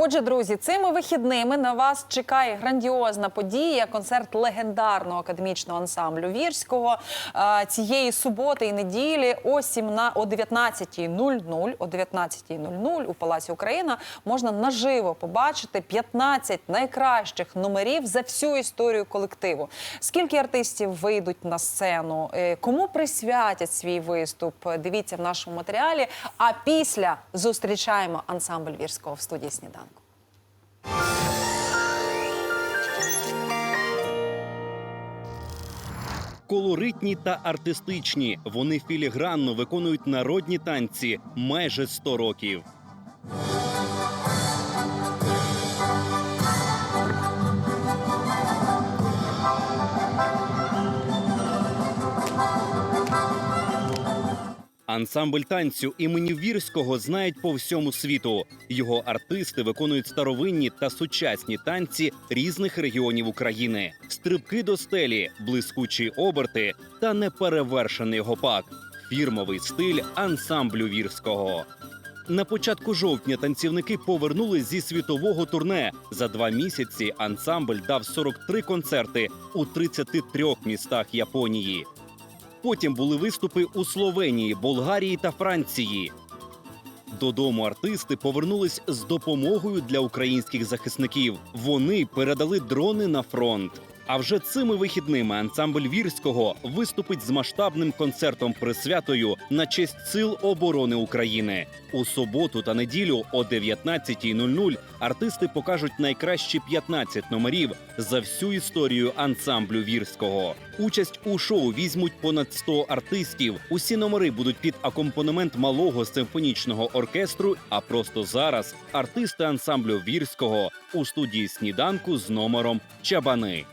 Отже, друзі, цими вихідними на вас чекає грандіозна подія. Концерт легендарного академічного ансамблю Вірського цієї суботи і неділі о 17, о 19.00 о 19.00 у Палаці Україна можна наживо побачити 15 найкращих номерів за всю історію колективу. Скільки артистів вийдуть на сцену, е, кому присвятять свій виступ? Дивіться в нашому матеріалі. А після зустрічаємо ансамбль Вірського в студії сніданку. Колоритні та артистичні. Вони філігранно виконують народні танці майже 100 років. Ансамбль танцю імені Вірського знають по всьому світу. Його артисти виконують старовинні та сучасні танці різних регіонів України: стрибки до стелі, блискучі оберти та неперевершений гопак. Фірмовий стиль ансамблю Вірського. На початку жовтня танцівники повернулись зі світового турне. За два місяці ансамбль дав 43 концерти у 33 містах Японії. Потім були виступи у Словенії, Болгарії та Франції. Додому артисти повернулись з допомогою для українських захисників. Вони передали дрони на фронт. А вже цими вихідними ансамбль Вірського виступить з масштабним концертом присвятою на честь сил оборони України. У суботу та неділю о 19.00 артисти покажуть найкращі 15 номерів за всю історію ансамблю Вірського. Участь у шоу візьмуть понад 100 артистів. Усі номери будуть під акомпанемент малого симфонічного оркестру. А просто зараз артисти ансамблю Вірського у студії сніданку з номером Чабани.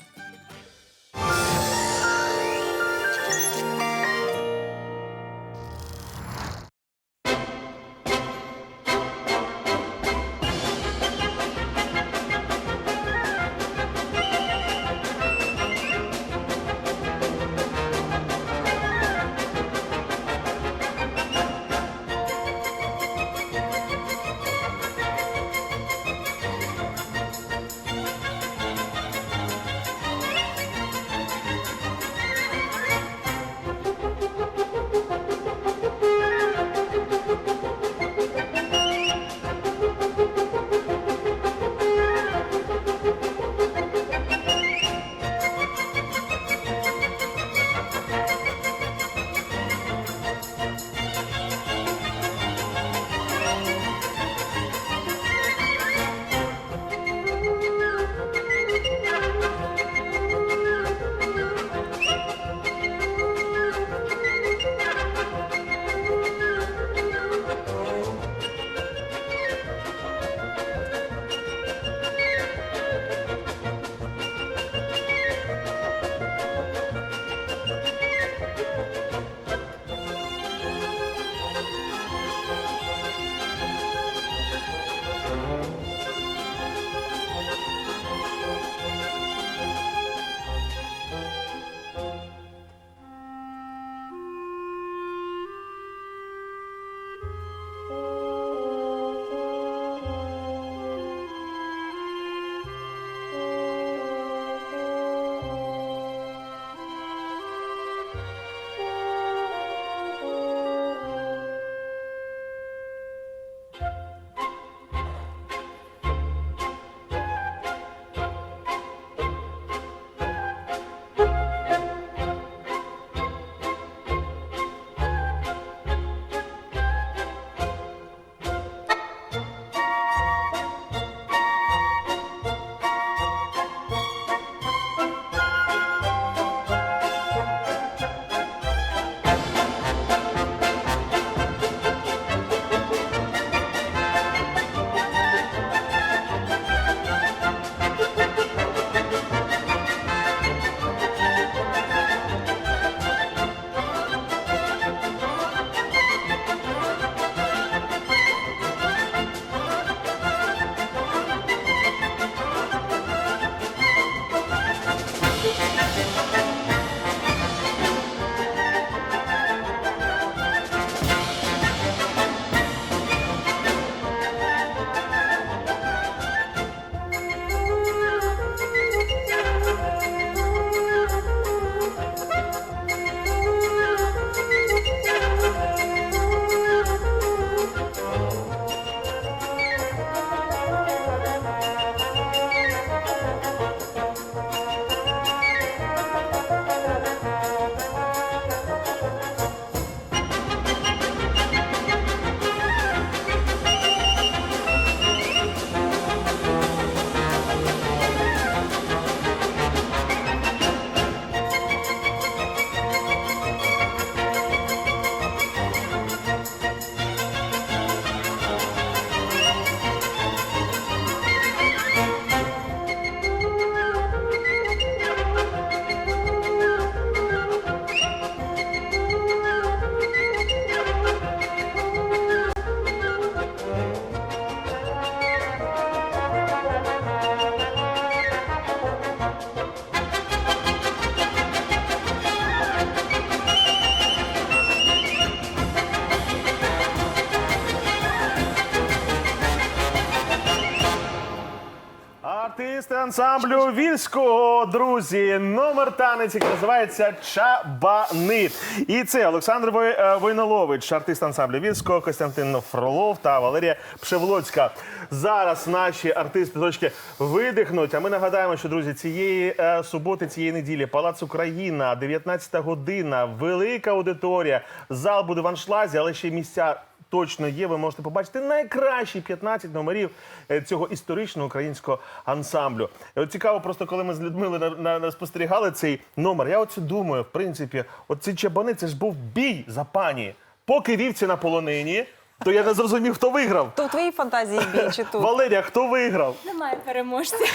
Ансамблю вільського, друзі, номер танець, який називається Чабани. І це Олександр е, Войнолович, артист ансамблю вільського, Костянтин Фролов та Валерія Пшевлоцька. Зараз наші артисти трошки видихнуть. А ми нагадаємо, що друзі, цієї е, суботи, цієї неділі, Палац Україна, 19 година, велика аудиторія. Зал буде в аншлазі, але ще місця точно є. Ви можете побачити найкращі 15 номерів е, цього історичного українського ансамблю. І от цікаво, просто коли ми з Людмилою на, на, на спостерігали цей номер. Я оце думаю, в принципі, от ці чабани, це ж був бій за пані. Поки вівці на полонині, то я не зрозумів, хто виграв. То в твоїй фантазії більше тут. Валерія, хто виграв? Немає переможця.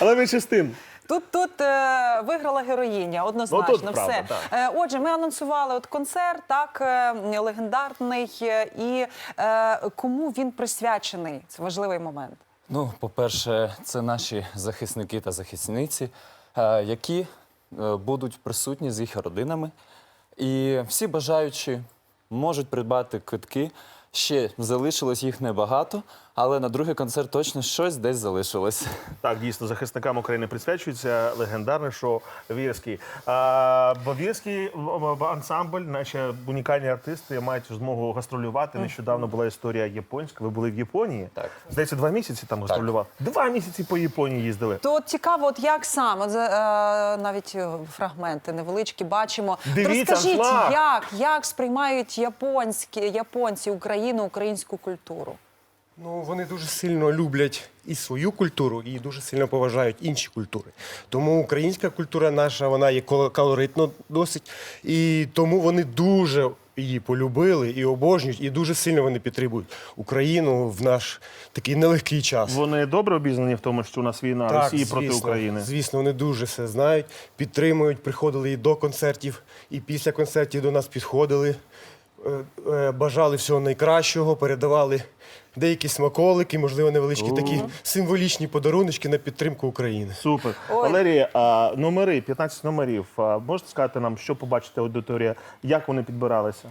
Але менше з тим. Тут тут е, виграла героїня, однозначно Ну, тут правда, все. так. Е, отже, ми анонсували от концерт, так е, легендарний, е, і е, кому він присвячений? Це важливий момент. Ну, по-перше, це наші захисники та захисниці, е, які е, будуть присутні з їх родинами. І всі бажаючі можуть придбати квитки. Ще залишилось їх небагато, але на другий концерт точно щось десь залишилось. Так, дійсно, захисникам України присвячується легендарне шоу Вірський. А, бо Вірський ансамбль, наші унікальні артисти мають змогу гастролювати. Нещодавно була історія японська. Ви були в Японії? Так. Здається, два місяці там гастролювали. Два місяці по Японії їздили. То от цікаво, от як саме От, е, навіть е, фрагменти невеличкі бачимо. Дивіться, Розкажіть, як, як сприймають японські японці Україну, українську культуру? Ну, вони дуже сильно люблять і свою культуру, і дуже сильно поважають інші культури. Тому українська культура наша, вона є кол- колоритно досить. І тому вони дуже її полюбили і обожнюють, і дуже сильно вони підтримують Україну в наш такий нелегкий час. Вони добре обізнані в тому, що у нас війна Росії проти України. Звісно, вони дуже все знають, підтримують, приходили і до концертів, і після концертів до нас підходили, е, е, бажали всього найкращого, передавали деякі смаколики, можливо, невеличкі такі символічні подаруночки на підтримку України. Супер. Ой. Валерія, а, номери, 15 номерів. А, можете сказати нам, що побачити аудиторія, як вони підбиралися?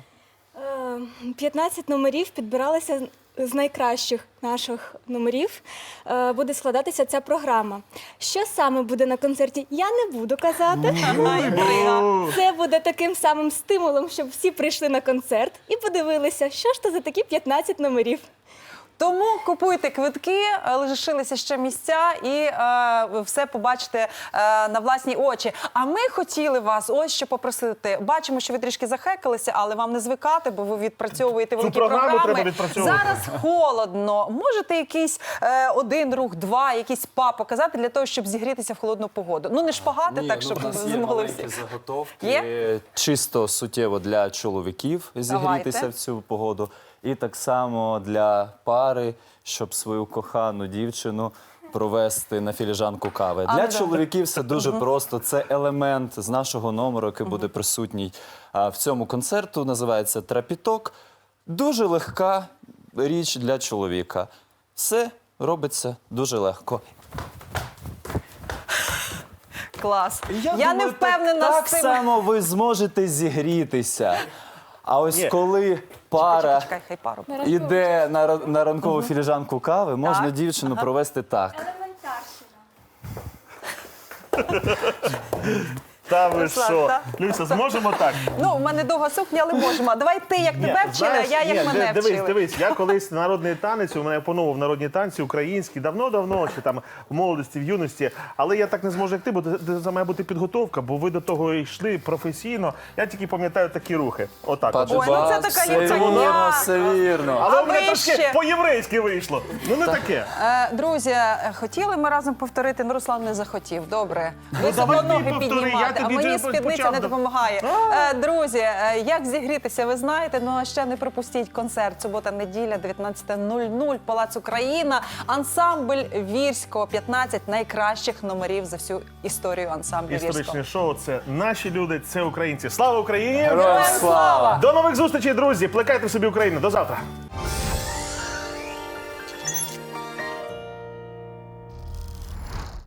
Е, 15 номерів підбиралися з найкращих наших номерів. Е, Буде складатися ця програма. Що саме буде на концерті, я не буду казати. Це буде таким самим стимулом, щоб всі прийшли на концерт і подивилися, що ж то за такі 15 номерів. Тому купуйте квитки, лишилися ще місця, і е, все побачите е, на власні очі. А ми хотіли вас ось що попросити. Бачимо, що ви трішки захекалися, але вам не звикати, бо ви відпрацьовуєте великі програму програми. треба відпрацьовувати. Зараз холодно. Можете якийсь е, один рух, два, якийсь па показати для того, щоб зігрітися в холодну погоду. Ну не шпагати, Ні, так ну, щоб у нас є змогли маленькі всі. заготовки, Є? чисто суттєво для чоловіків зігрітися Давайте. в цю погоду. І так само для пари, щоб свою кохану дівчину провести на філіжанку кави. Для ну, чоловіків все дуже просто. Це елемент з нашого номеру, який буде присутній а, в цьому концерту. Називається Трапіток. Дуже легка річ для чоловіка. Все робиться дуже легко. клас. Я, не думаю, впевнена так, з так цим. само ви зможете зігрітися. А ось Ні. коли пара Чекай, хай пару. іде на, ра- на ранкову філіжанку кави, можна Так. дівчину провести так. Та ви Руслан, що? та? Люся, зможемо так? Ну, у мене довга сукня, але можемо. А Давай ти, як тебе вчили, а я як мене дивись, вчили. дивись, я колись народний танець, у мене опанував народні танці українські, давно-давно, ще там в молодості, в юності. Але я так не зможу, як ти, бо це це має бути підготовка, бо ви до того йшли професійно. Я тільки пам'ятаю такі рухи. Отак. от. Ой, ну це така все ліпця. вірно, все вірно. Але А у мене трошки по-єврейськи вийшло. Ну не таке. Е, друзі, е, хотіли ми разом повторити, ну Руслан не захотів. Добре. Ви давай ти ноги повтори, я а мені спідниця не допомагає. Е, друзі, е, як зігрітися, ви знаєте. Ну а ще не пропустіть концерт. Субота, неділя, 19.00, Палац Україна, ансамбль Вірського, 15 найкращих номерів за всю історію ансамблю Вірського. Історичне шоу це наші люди, це українці. Слава Україні! Героям слава! До нових зустрічей, друзі! Плекайте в собі Україну. До завтра.